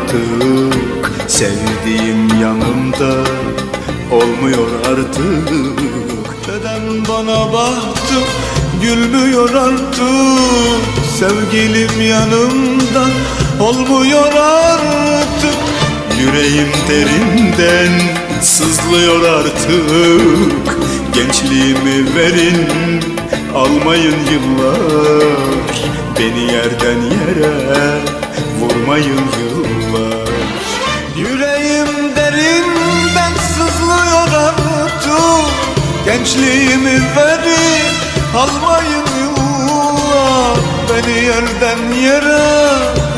artık. Sevdiğim yanımda olmuyor artık. Neden bana baktım gülmüyor artık. Sevgilim yanımda olmuyor artık. Yüreğim derinden sızlıyor artık. Gençliğimi verin almayın yıllar. Beni yerden yere vurmayın yıllar Gençliğimi verin almayın yıllar Beni yerden yere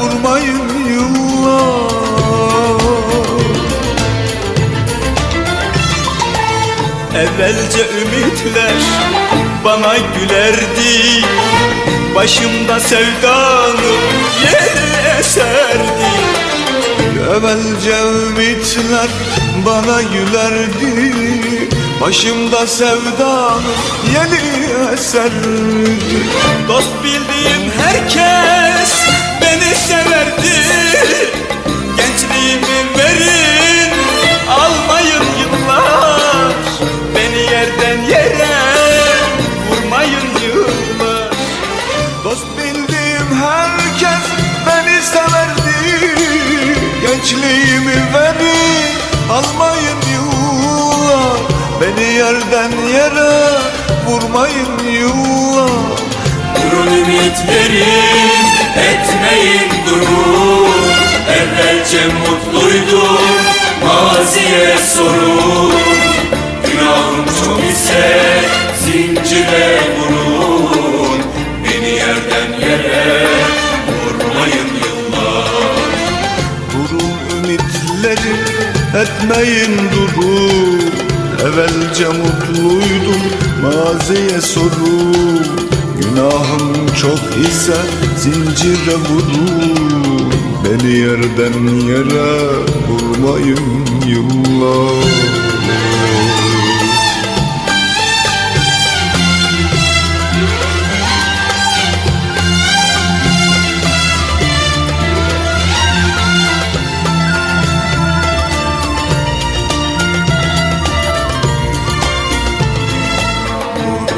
vurmayın yıllar Evvelce ümitler bana gülerdi. Başımda sevdanın yeri eserdi. Evvelce ümitler bana gülerdi Başımda sevdanın yeni eserdi Dost bildiğim herkes beni severdi. Gençliğimi verin almayın yıllar. Beni yerden yere vurmayın yıllar. Dost bildiğim herkes beni severdi. Gençliğimi verin almayın yerden yere vurmayın yıllar Durun ümitlerin etmeyin durun. Evvelce mutluydum maziye sorun. Günahım çok ise zincire vurun. Beni yerden yere vurmayın yıllar Durun ümitleri etmeyin durun Evvelce mutluydum maziye sorun Günahım çok ise zincire vurun Beni yerden yere vurmayın yıllar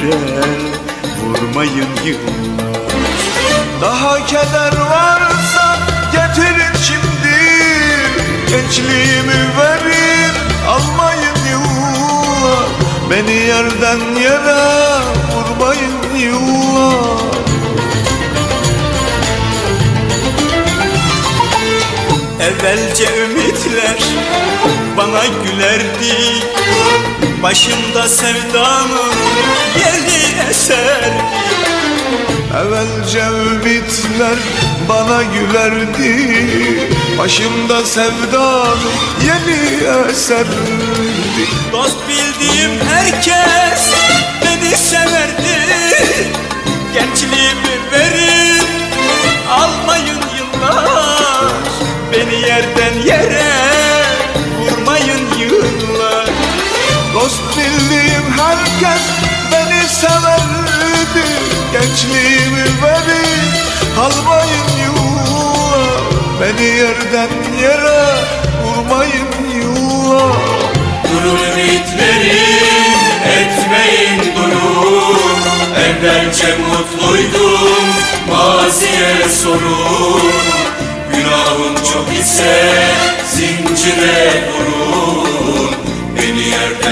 yere Vurmayın yıllar Daha keder varsa Getirin şimdi Gençliğimi verin Almayın yıllar Beni yerden yere Vurmayın yıllar Evvelce ümitler bana gülerdi. Başımda sevdanın yeri eser. Evvelce ümitler bana gülerdi. Başımda sevdanın yeni eserdi Dost bildiğim herkes beni severdi. Gençliğimi verin severdi Gençliğimi verin almayın yıllar Beni yerden yere vurmayın yıllar Durun ümitlerin etmeyin durun Evvelce mutluydum maziye sorun Günahım çok ise zincire vurun. Beni yerden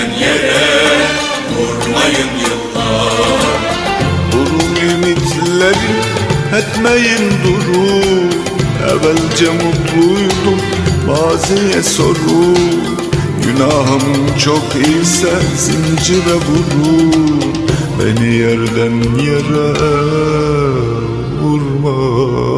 etmeyin durun Evvelce mutluydum maziye sorun Günahım çok ise zincire vurun Beni yerden yere vurmayın